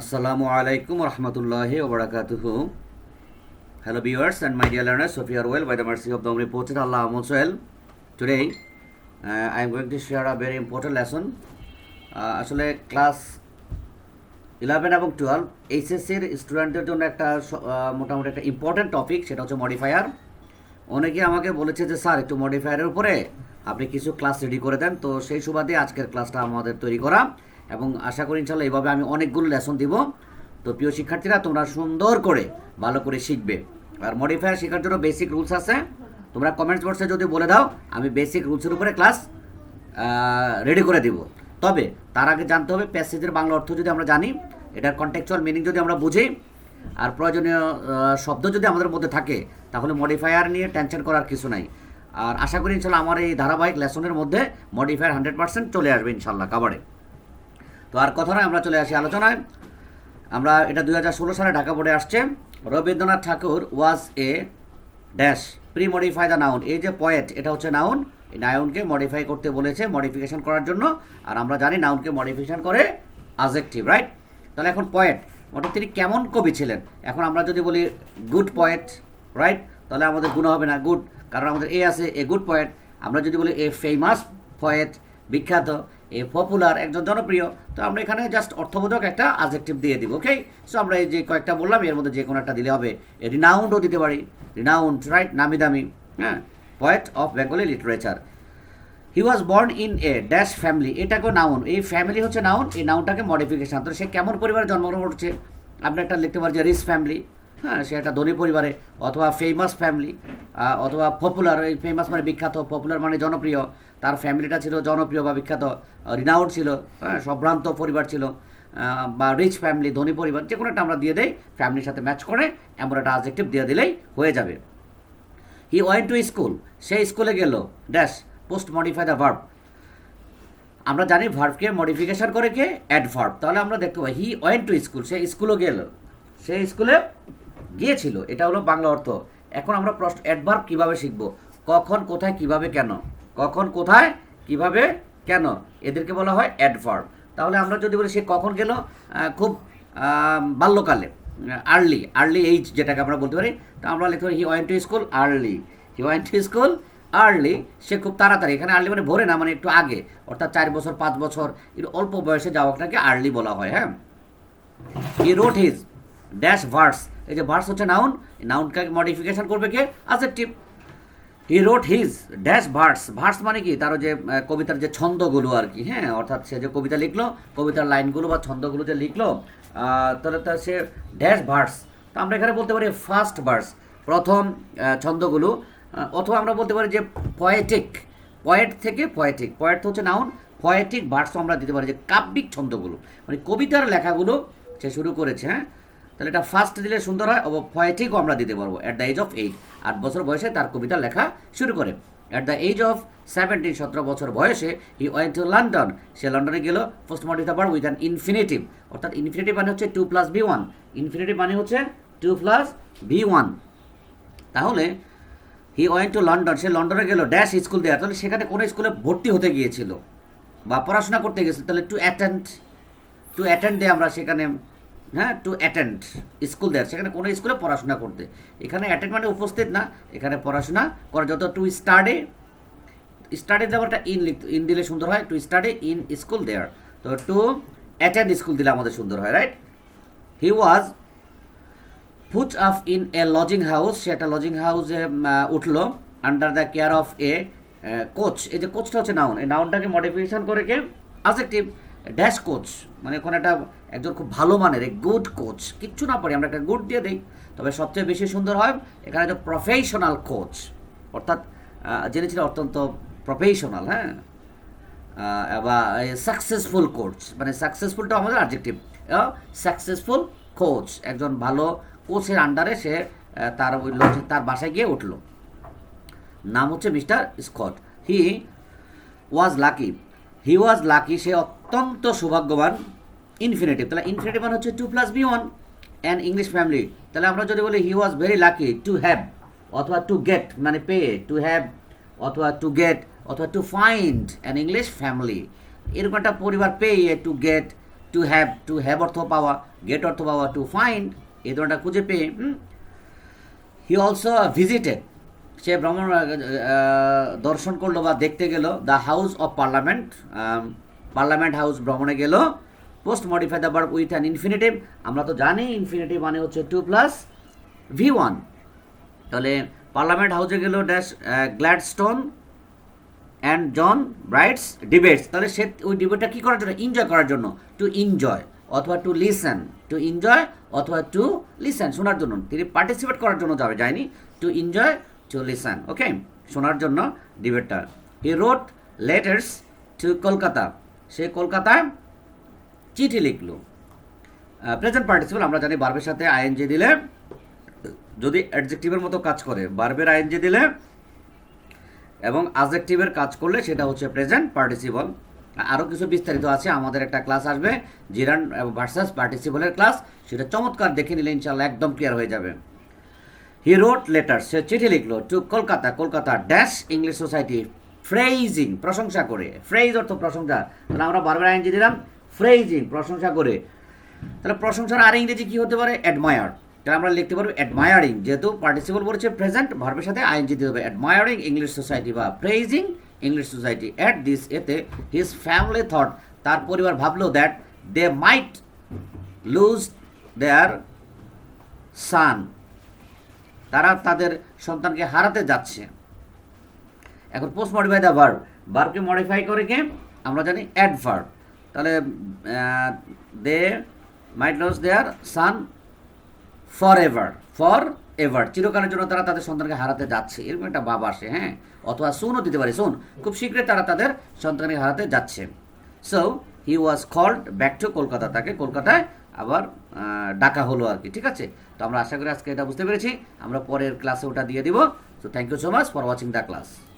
আসসালামু আলাইকুম রহমতুল্লাহ ওবরাকাত hello viewers and my dear learner Sophie are well by the mercy of দমরি পোচেট আল্লাহ আমল Soyel today I am going to share a very important lesson আসলে ক্লাস ইলেভেন এবং টুয়েলভ এইচএসসির স্টুডেন্টদের জন্য একটা uh, মোটামুটি একটা ইম্পর্টেন্ট টপিক সেটা হচ্ছে মডিফায়ার অনেকে আমাকে বলেছে যে, স্যার, একটু মডিফায়ারের উপরে আপনি কিছু ক্লাস রেডি করে দেন। তো সেই সুবাদে আজকের ক্লাসটা আমাদের তৈরি করা। এবং আশা করি ইনশাল্লাহ এভাবে আমি অনেকগুলো লেসন দিব। তো প্রিয় শিক্ষার্থীরা, তোমরা সুন্দর করে, ভালো করে শিখবে। আর মডিফায়ার শেখার জন্য বেসিক রুলস আছে। তোমরা কমেন্টস বক্সে যদি বলে দাও, আমি বেসিক রুলসের উপরে ক্লাস রেডি করে দিব। তবে, তার আগে জানতে হবে প্যাসেজের বাংলা অর্থ যদি আমরা জানি, এটার কন্টেকচুয়াল মিনিং যদি আমরা বুঝি, আর প্রয়োজনীয় শব্দ যদি আমাদের মধ্যে থাকে, তাহলে মডিফায়ার নিয়ে টেনশন করার কিছু নাই। আর আশা করি ইনশাল্লাহ আমার এই ধারাবাহিক লেসনের মধ্যে মডিফায়ার হান্ড্রেড পার্সেন্ট চলে আসবে ইনশাল্লাহ কাবারে তো আর কথা নয়, আমরা চলে আসি আলোচনায়। আমরা এটা দুই হাজার ষোলো সালে ঢাকা বোর্ডে আসছে। Rabindranath Thakur was a dash pre modify the noun এই যে পয়েট এটা হচ্ছে নাউন এই নাউনকে মডিফাই করতে বলেছে মডিফিকেশন করার জন্য। আর আমরা জানি নাউনকে মডিফিকেশন করে আজেক্টিভ রাইট তাহলে এখন পয়েট মোটে তিনি কেমন কবি ছিলেন? এখন আমরা যদি বলি গুড পয়েট রাইট তাহলে আমাদের গুণ হবে না গুড কারণ আমাদের এ আছে এ গুড পয়েট আমরা যদি বলি এ ফেমাস পয়েট বিখ্যাত পপুলার একজন জনপ্রিয়। তো আমরা এখানে জাস্ট অর্থবোধক একটা আজেক্টিভ দিয়ে দিব ওকে সো আমরা এই যে কয়েকটা বললাম, এর মধ্যে যে কোনো একটা দিলে হবে রিনাউন্ডও দিতে পারি। রিনাউন্ড রাইট নামি দামি হ্যাঁ? Poet of Bengali literature he was born in a dash family এটাকেও নাউন এই ফ্যামিলি হচ্ছে নাউন এই নাউনটাকে মডিফিকেশন তো সে কেমন পরিবারে জন্মগ্রহণ করছে? আপনি একটা লিখতে পারেন যে ফ্যামিলি হ্যাঁ? সে একটা ধনী পরিবারে, অথবা ফেমাস ফ্যামিলি অথবা পপুলার এই ফেমাস মানে বিখ্যাত পপুলার মানে জনপ্রিয়। তার ফ্যামিলিটা ছিল জনপ্রিয় বা বিখ্যাত রিনাউন্ড ছিল হ্যাঁ সম্ভ্রান্ত পরিবার ছিল বা রিচ ফ্যামিলি ধনী পরিবার যে কোনো একটা আমরা দিয়ে দেই ফ্যামিলির সাথে ম্যাচ করে, এমন একটা আজেক্টিভ দিয়ে দিলেই হয়ে যাবে। হি ওয়েন্ট টু স্কুল সে স্কুলে গেল dash post modify the verb আমরা জানি ভার্বকে মডিফিকেশন করে কে? অ্যাডভার্ব তাহলে আমরা দেখতে পাই হি ওয়েন্ট টু স্কুল সে স্কুলও গেল। সে স্কুলে গিয়েছিল, এটা হলো বাংলা অর্থ। এখন আমরা প্রশ্ন অ্যাডভার্ব কীভাবে শিখব? কখন, কোথায়, কীভাবে, কেন? কখন, কোথায়, কীভাবে, কেন, এদেরকে বলা হয় অ্যাডভার্ব তাহলে আমরা যদি বলি সে কখন গেল খুব বাল্যকালে আর্লি আর্লি এইজ যেটাকে আমরা বলতে পারি, তা আমরা লিখতে পারি he went to school early he went to school early সে খুব তাড়াতাড়ি, এখানে আর্লি মানে ভোরে না মানে একটু আগে, অর্থাৎ চার বছর, পাঁচ বছর, একটু অল্প বয়সে যাওয়াটাকে আর্লি বলা হয় হ্যাঁ? He wrote his dash verse এই যে ভার্স হচ্ছে নাউন নাউনকে মডিফিকেশন করবে কে? Adjective he wrote his dash verse verse মানে কি? তার যে কবিতার যে ছন্দগুলো আর কি হ্যাঁ? অর্থাৎ সে যে কবিতা লিখলো, কবিতার লাইনগুলো বা ছন্দগুলো যে লিখলো তাহলে তার সে ড্যাশ ভার্স তো আমরা এখানে বলতে পারি ফার্স্ট ভার্স প্রথম ছন্দগুলো। অথবা আমরা বলতে পারি যে পয়েটিক পয়েট থেকে পয়েটিক পয়েট তো হচ্ছে নাউন পয়েটিক ভার্সও আমরা দিতে পারি যে কাব্যিক ছন্দগুলো। মানে কবিতার লেখাগুলো সে শুরু করেছে হ্যাঁ? তাহলে এটা ফার্স্ট দিলে সুন্দর হয় ও পয়েটিকও আমরা দিতে পারব। At the age of eight আট বছর বয়সে তার কবিতা লেখা শুরু করে। At the age of seventeen সতেরো বছর বয়সে হি ওয়েন্ট টু লন্ডন সে লন্ডনে গেল first modify the with an infinitive অর্থাৎ ইনফিনিটিভ মানে হচ্ছে to plus V one infinitive মানে হচ্ছে টু প্লাস বি ওয়ান তাহলে হি ওয়েন্ট টু লন্ডন সে লন্ডনে গেল ড্যাশ স্কুল দেওয়া তাহলে সেখানে কোনো স্কুলে ভর্তি হতে গিয়েছিল? বা পড়াশোনা করতে গেছিল তাহলে টু অ্যাটেন্ড টু অ্যাটেন্ড দে আমরা সেখানে হ্যাঁ টু অ্যাটেন্ড স্কুল দেয়ার সেখানে কোনো স্কুলে পড়াশোনা করতে। এখানে অ্যাটেন্ড মানে উপস্থিত না, এখানে পড়াশোনা করা। যত টু স্টাডি স্টাডি দেওয়াটা ইন ইন দিলে সুন্দর হয়। টু স্টাডি ইন স্কুল দেয়ার তো টু অ্যাটেন্ড স্কুল দিলে আমাদের সুন্দর হয় right he was put up in a lodging house সে একটা লজিং হাউসে উঠল। Under the care of a coach এই যে কোচটা হচ্ছে নাউন এই নাউনটাকে মডিফিকেশন করে কে? আজেক্টিভ ড্যাশ কোচ মানে ওখানে একটা একজন খুব ভালো মানের গুড কোচ কিচ্ছু না পারি আমরা একটা গুড দিয়ে দিই। তবে সবচেয়ে বেশি সুন্দর হয়, এখানে যে প্রফেশনাল কোচ অর্থাৎ যিনি ছিলেন অত্যন্ত প্রফেশনাল হ্যাঁ? বা সাকসেসফুল কোচ মানে সাকসেসফুলটা আমাদের অবজেক্টিভ সাকসেসফুল কোচ একজন ভালো কোচের আন্ডারে সে তার ওই লজ- তার বাসায় গিয়ে উঠল। নাম হচ্ছে mister Scott. He was lucky he was lucky সে অত্যন্ত সৌভাগ্যবান ইনফিনিটিভ তাহলে ইনফিনিটিভ মানে হচ্ছে to plus V one and English family তাহলে আমরা যদি বলি he was very lucky to have অথবা টু গেট মানে পে টু হ্যাভ অথবা টু গেট অথবা to find an English family এরকম একটা পরিবার পেয়ে to get to have to have অর্থ পাওয়া গেট অর্থ পাওয়া টু ফাইন্ড এই ধরনটা খুঁজে পেয়ে হি অলসো ভিজিটেড সে ভ্রমণ দর্শন করল বা দেখতে গেল the house of parliament parliament house ভ্রমণে গেল post modify the verb with an infinitive আমরা তো জানি ইনফিনিটিভ মানে হচ্ছে টু প্লাস ভি ওয়ান তাহলে পার্লামেন্ট হাউসে গেল dash Gladstone and John Bright's debates তাহলে সে ওই ডিবেটটা কী করার জন্য? এনজয় করার জন্য টু এনজয় অথবা টু লিসেন টু এনজয় অথবা টু লিসেন শোনার জন্য, তিনি পার্টিসিপেট করার জন্য যাবে, যায়নি টু এনজয় লিসেন ওকে শোনার জন্য ডিবেটটা he wrote letters to Kolkata সে কলকাতায় চিঠি লিখলো। প্রেজেন্ট পার্টিসিপেল আমরা জানি বার্বের সাথে আইএনজি দিলে, যদি অ্যাডজেক্টিভের মতো কাজ করে বার্বের আইএনজি দিলে, এবং আজেক্টিভের কাজ করলে সেটা হচ্ছে প্রেজেন্ট পার্টিসিপল আরও কিছু বিস্তারিত আছে, আমাদের একটা ক্লাস আসবে জিরান ভার্সাস পার্টিসিপলের ক্লাস সেটা চমৎকার দেখে নিলে ইনশাল্লাহ একদম ক্লিয়ার হয়ে যাবে। হি রোড লেটার সে চিঠি লিখলো to Kolkata Kolkata dash English society praising প্রশংসা করে। ফ্রেইজ অর্থ প্রশংসা। তাহলে আমরা বারবার আইনজি দিলাম ফ্রেজিং প্রশংসা করে। তাহলে প্রশংসার আর ইংরেজি কী হতে পারে? অ্যাডমায়ার তাহলে আমরা লিখতে পারব অ্যাডমায়ারিং যেহেতু পার্টিসিপল বলেছে প্রেজেন্ট ভার্বের সাথে আইএনজি দিতে হবে। অ্যাডমায়ারিং ইংলিশ সোসাইটি বা praising English society at this এতে হিজ ফ্যামিলি থট তার পরিবার ভাবলো দ্যাট দে মাইট লুজ দেয়ার সান তারা তাদের সন্তানকে হারাতে যাচ্ছে। এখন পোস্ট মডিফাই দ্য ভার্ব ভার্বকে মডিফাই করে কে? আমরা জানি অ্যাডভার্ব তাহলে they might lose their son for ever for ever চিরকালের জন্য তারা তাদের সন্তানকে হারাতে যাচ্ছে। এরকম একটা ভাব আসে হ্যাঁ? অথবা সুনও দিতে পারে সুন খুব শীঘ্রই তারা তাদের সন্তানকে হারাতে যাচ্ছে। So he was called back to Kolkata, তাকে কলকাতায় আবার ডাকা হলো আর কি, ঠিক আছে? তো আমরা আশা করি আজকে এটা বুঝতে পেরেছি। আমরা পরের ক্লাসে ওটা দিয়ে দিব। So thank you so much for watching the class